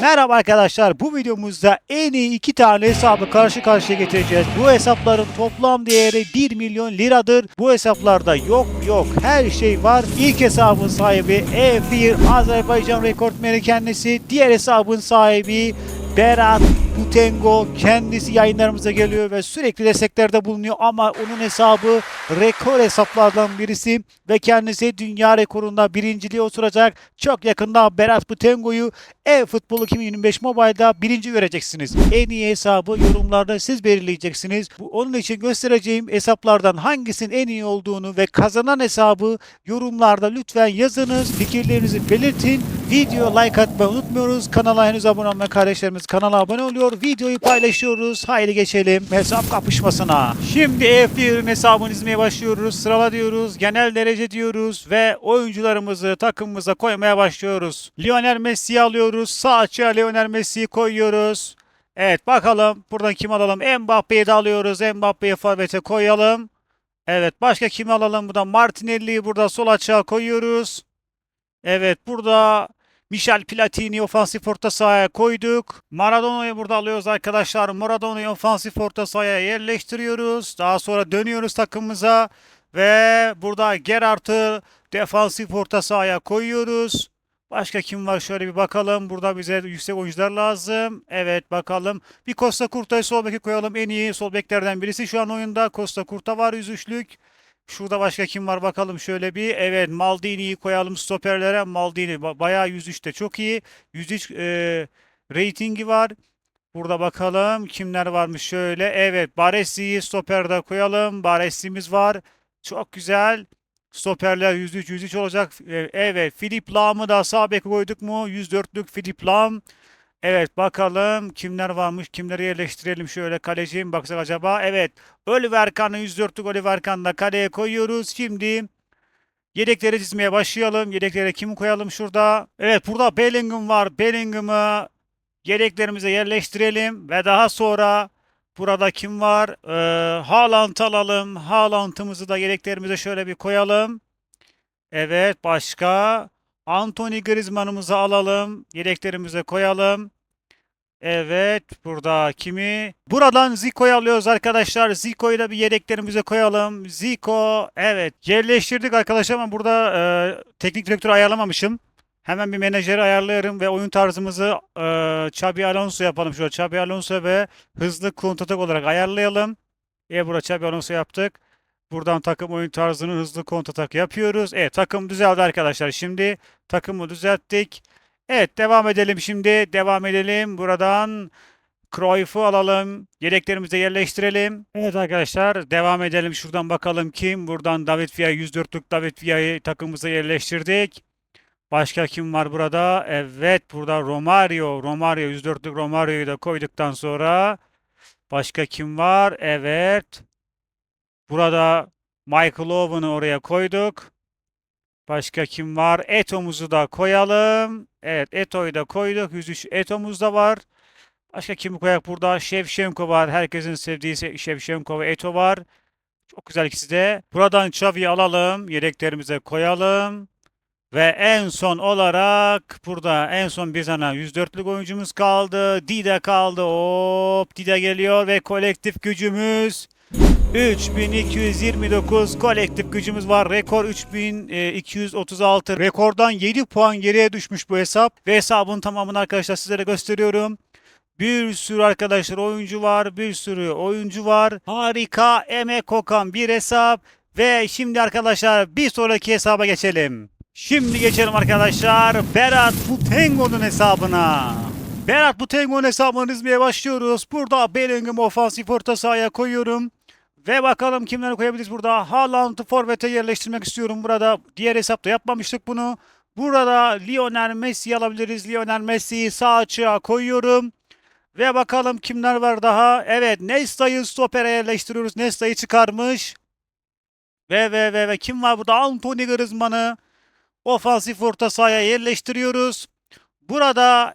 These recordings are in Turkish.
Merhaba arkadaşlar. Bu videomuzda en iyi iki tane hesabı karşı karşıya getireceğiz. Bu hesapların toplam değeri 1 milyon liradır. Bu hesaplarda yok yok her şey var. İlk hesabın sahibi E1 Azerbaycan rekortmeni kendisi. Diğer hesabın sahibi Berat Butengo kendisi yayınlarımıza geliyor ve sürekli desteklerde bulunuyor ama onun hesabı rekor hesaplardan birisi ve kendisi dünya rekorunda birinciliğe oturacak. Çok yakında Berat Butengo'yu e-futbol 2025 Mobile'da birinci göreceksiniz. En iyi hesabı yorumlarda siz belirleyeceksiniz. Bu, onun için göstereceğim hesaplardan hangisinin en iyi olduğunu ve kazanan hesabı yorumlarda lütfen yazınız. Fikirlerinizi belirtin. Video like atmayı unutmuyoruz. Kanala henüz abone olmayan kardeşlerimiz kanala abone oluyor. Videoyu paylaşıyoruz. Haydi geçelim hesap kapışmasına. Şimdi F1'in hesabını izlemeye başlıyoruz. Sırala diyoruz. Genel derece diyoruz. Ve oyuncularımızı takımımıza koymaya başlıyoruz. Lionel Messi'yi alıyoruz. Sağ açığa Lionel Messi'yi koyuyoruz. Evet bakalım. Buradan kim alalım? Mbappe'yi de alıyoruz. Mbappe'yi forvete koyalım. Evet başka kimi alalım? Buradan Martinelli'yi burada sol açığa koyuyoruz. Evet burada Michel Platini ofansif orta sahaya koyduk. Maradona'yı burada alıyoruz arkadaşlar. Maradona'yı ofansif orta sahaya yerleştiriyoruz. Daha sonra dönüyoruz takımımıza. Ve burada Gerard'ı defansif orta sahaya koyuyoruz. Başka kim var şöyle bir bakalım. Burada bize yüksek oyuncular lazım. Evet bakalım. Bir Costa Curta'yı sol beke koyalım. En iyi sol beklerden birisi şu an oyunda. Costa Curta var 103'lük. Şurada başka kim var bakalım şöyle bir. Evet Maldini'yi koyalım stoperlere. Maldini ba- bayağı 103'te çok iyi. 103 e, ratingi var. Burada bakalım kimler varmış şöyle. Evet Baresi'yi stoperde koyalım. Baresi'miz var. Çok güzel. Stoperler 103 103 olacak. E, Evet Filip Lam'ı da sağ beke koyduk mu? 104'lük Filip Lam. Evet bakalım kimler varmış. Kimleri yerleştirelim şöyle kaleciye mi baksak acaba? Evet Oliver Kahn'ı 104'lük Oliver Kahn'ı da kaleye koyuyoruz. Şimdi yedekleri çizmeye başlayalım. Yedeklere kimi koyalım şurada? Evet burada Bellingham var. Bellingham'ı yedeklerimize yerleştirelim ve daha sonra burada kim var? Ee, Haaland alalım. Haaland'ımızı da yedeklerimize şöyle bir koyalım. Evet başka? Anthony Griezmann'ımızı alalım. Yedeklerimize koyalım. Evet burada kimi? Buradan Zico'yu alıyoruz arkadaşlar. Zico'yu da bir yedeklerimize koyalım. Zico evet yerleştirdik arkadaşlar ama burada e, teknik direktörü ayarlamamışım. Hemen bir menajeri ayarlıyorum ve oyun tarzımızı e, Xabi Alonso yapalım. Şöyle Xabi Alonso ve hızlı kontratak olarak ayarlayalım. E burada Xabi Alonso yaptık. Buradan takım oyun tarzını hızlı kontratak yapıyoruz. Evet takım düzeldi arkadaşlar. Şimdi takımı düzelttik. Evet devam edelim şimdi. Devam edelim. Buradan Cruyff'u alalım. Yedeklerimize yerleştirelim. Evet arkadaşlar devam edelim. Şuradan bakalım kim? Buradan David Villa 104'lük David Villa'yı takımımıza yerleştirdik. Başka kim var burada? Evet burada Romario. Romario 104'lük Romario'yu da koyduktan sonra başka kim var? Evet. Burada Michael Owen'ı oraya koyduk. Başka kim var? Eto'muzu da koyalım. Evet Eto'yu da koyduk. 103 Eto'muz da var. Başka kimi koyak burada? Shevchenko var. Herkesin sevdiği Se- Shevchenko ve Eto var. Çok güzel ikisi de. Buradan Xavi'yi alalım. Yedeklerimize koyalım. Ve en son olarak burada en son bir tane 104'lük oyuncumuz kaldı. Dida kaldı. Hop Dida geliyor ve kolektif gücümüz 3229 kolektif gücümüz var. Rekor 3236. Rekordan 7 puan geriye düşmüş bu hesap. Ve hesabın tamamını arkadaşlar sizlere gösteriyorum. Bir sürü arkadaşlar oyuncu var. Bir sürü oyuncu var. Harika emek kokan bir hesap. Ve şimdi arkadaşlar bir sonraki hesaba geçelim. Şimdi geçelim arkadaşlar Berat Butengo'nun hesabına. Berat Butengo'nun hesabını izlemeye başlıyoruz. Burada Bellingham ofansif orta sahaya koyuyorum. Ve bakalım kimleri koyabiliriz burada. Haaland'ı forvete yerleştirmek istiyorum burada. Diğer hesapta yapmamıştık bunu. Burada Lionel Messi'yi alabiliriz. Lionel Messi'yi sağ açığa koyuyorum. Ve bakalım kimler var daha. Evet Nesta'yı stopere yerleştiriyoruz. Nesta'yı çıkarmış. Ve ve ve ve kim var burada? Anthony Griezmann'ı ofansif orta sahaya yerleştiriyoruz. Burada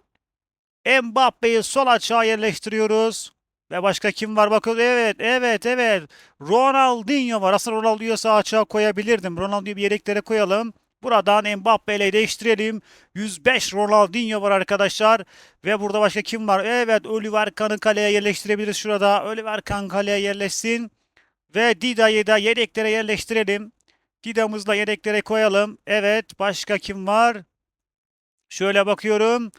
Mbappe'yi sol açığa yerleştiriyoruz. Ve başka kim var bakın. Evet, evet, evet. Ronaldinho var. Aslında Ronaldinho'yu sağ açığa koyabilirdim. Ronaldinho'yu bir yedeklere koyalım. Buradan Mbappe ile değiştirelim. 105 Ronaldinho var arkadaşlar. Ve burada başka kim var? Evet Oliver Kahn'ı kaleye yerleştirebiliriz şurada. Oliver Kahn kaleye yerleşsin. Ve Dida'yı da yedeklere yerleştirelim. Dida'mızı da yedeklere koyalım. Evet başka kim var? Şöyle bakıyorum.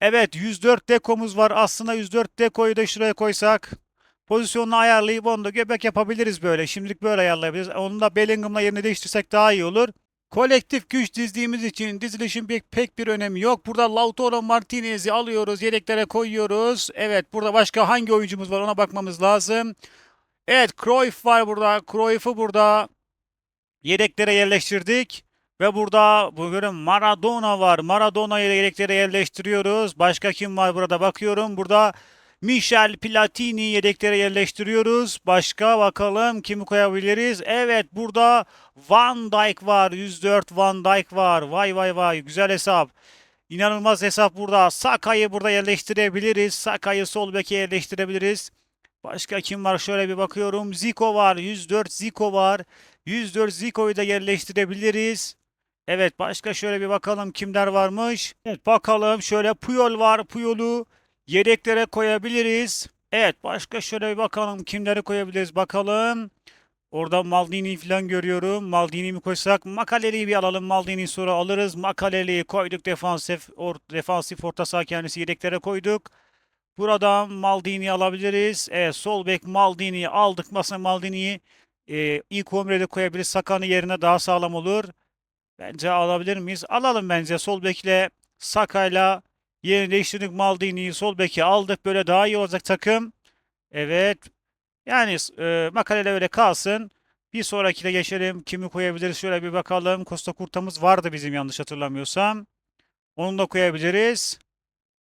Evet 104 dekomuz var. Aslında 104 dekoyu da şuraya koysak. Pozisyonunu ayarlayıp onu da göbek yapabiliriz böyle. Şimdilik böyle ayarlayabiliriz. Onu da Bellingham'la yerini değiştirsek daha iyi olur. Kolektif güç dizdiğimiz için dizilişin pek, pek bir önemi yok. Burada Lautaro Martinez'i alıyoruz. Yedeklere koyuyoruz. Evet burada başka hangi oyuncumuz var ona bakmamız lazım. Evet Cruyff var burada. Cruyff'u burada yedeklere yerleştirdik. Ve burada bugün Maradona var. Maradona'yı yedeklere yerleştiriyoruz. Başka kim var burada bakıyorum. Burada Michel Platini yedeklere yerleştiriyoruz. Başka bakalım kimi koyabiliriz. Evet burada Van Dijk var. 104 Van Dijk var. Vay vay vay güzel hesap. İnanılmaz hesap burada. Saka'yı burada yerleştirebiliriz. Saka'yı sol beke yerleştirebiliriz. Başka kim var? Şöyle bir bakıyorum. Zico var. 104 Zico var. 104 Zico'yu da yerleştirebiliriz. Evet başka şöyle bir bakalım kimler varmış. Evet bakalım şöyle Puyol var. Puyol'u yedeklere koyabiliriz. Evet başka şöyle bir bakalım kimleri koyabiliriz bakalım. Orada Maldini falan görüyorum. Maldini'yi mi koysak? Makaleli'yi bir alalım. Maldini'yi sonra alırız. Makaleli'yi koyduk. Defansif, or, defansif orta saha kendisi yedeklere koyduk. Buradan Maldini'yi alabiliriz. Evet sol bek Maldini'yi aldık. Masa Maldini'yi e, ilk 11'e de koyabiliriz. Sakan'ı yerine daha sağlam olur. Bence alabilir miyiz? Alalım bence. Sol bekle Saka'yla yerini değiştirdik. Maldini'yi sol beke aldık. Böyle daha iyi olacak takım. Evet. Yani e, makaleyle öyle kalsın. Bir sonrakine geçelim. Kimi koyabiliriz? Şöyle bir bakalım. Costa Kurta'mız vardı bizim yanlış hatırlamıyorsam. Onu da koyabiliriz.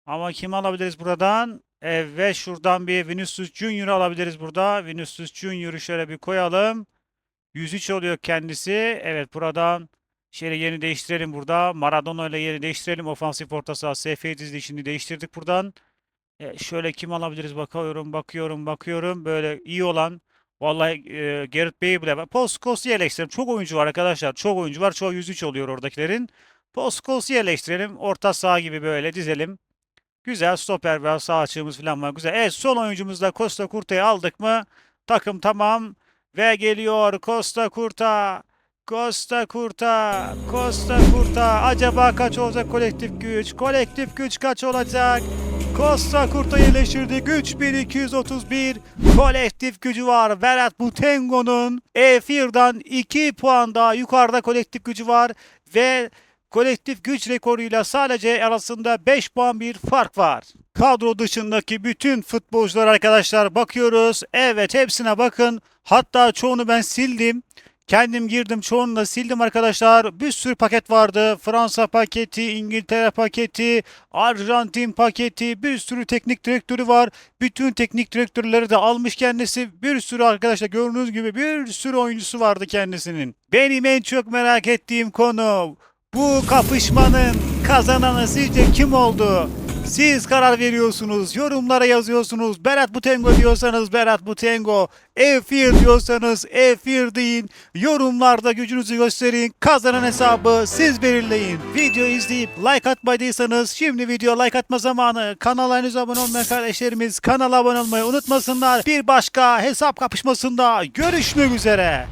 Ama kimi alabiliriz buradan? Evet şuradan bir Vinicius Junior'ı alabiliriz burada. Vinicius Junior'ı şöyle bir koyalım. 103 oluyor kendisi. Evet buradan şöyle yerini değiştirelim burada. Maradona ile yeri değiştirelim. Ofansif orta saha SF dizilişini değiştirdik buradan. E, şöyle kim alabiliriz bakıyorum bakıyorum bakıyorum. Böyle iyi olan Vallahi e, Gareth Bale'i bile var. Paul Scholes'u yerleştirelim. Çok oyuncu var arkadaşlar. Çok oyuncu var. Çoğu 103 oluyor oradakilerin. Paul Scholes'u yerleştirelim. Orta saha gibi böyle dizelim. Güzel stoper ve sağ açığımız falan var. Güzel. Evet son oyuncumuzda Costa Curta'yı aldık mı? Takım tamam. Ve geliyor Costa Curta. Costa Curta. Costa Curta. Acaba kaç olacak kolektif güç? Kolektif güç kaç olacak? Costa Curta yerleştirdik. 3231 kolektif gücü var. Berat Butengo'nun E1'dan 2 puan daha yukarıda kolektif gücü var. Ve kolektif güç rekoruyla sadece arasında 5 puan bir fark var. Kadro dışındaki bütün futbolcular arkadaşlar bakıyoruz. Evet hepsine bakın. Hatta çoğunu ben sildim. Kendim girdim çoğunu da sildim arkadaşlar. Bir sürü paket vardı. Fransa paketi, İngiltere paketi, Arjantin paketi, bir sürü teknik direktörü var. Bütün teknik direktörleri de almış kendisi. Bir sürü arkadaşlar gördüğünüz gibi bir sürü oyuncusu vardı kendisinin. Benim en çok merak ettiğim konu bu kapışmanın kazananı sizce kim oldu? Siz karar veriyorsunuz, yorumlara yazıyorsunuz. Berat Butengo diyorsanız Berat Butengo, Efir diyorsanız Efir deyin. Yorumlarda gücünüzü gösterin. Kazanan hesabı siz belirleyin. Video izleyip like atmadıysanız şimdi video like atma zamanı. Kanala henüz abone olmayan kardeşlerimiz kanala abone olmayı unutmasınlar. Bir başka hesap kapışmasında görüşmek üzere.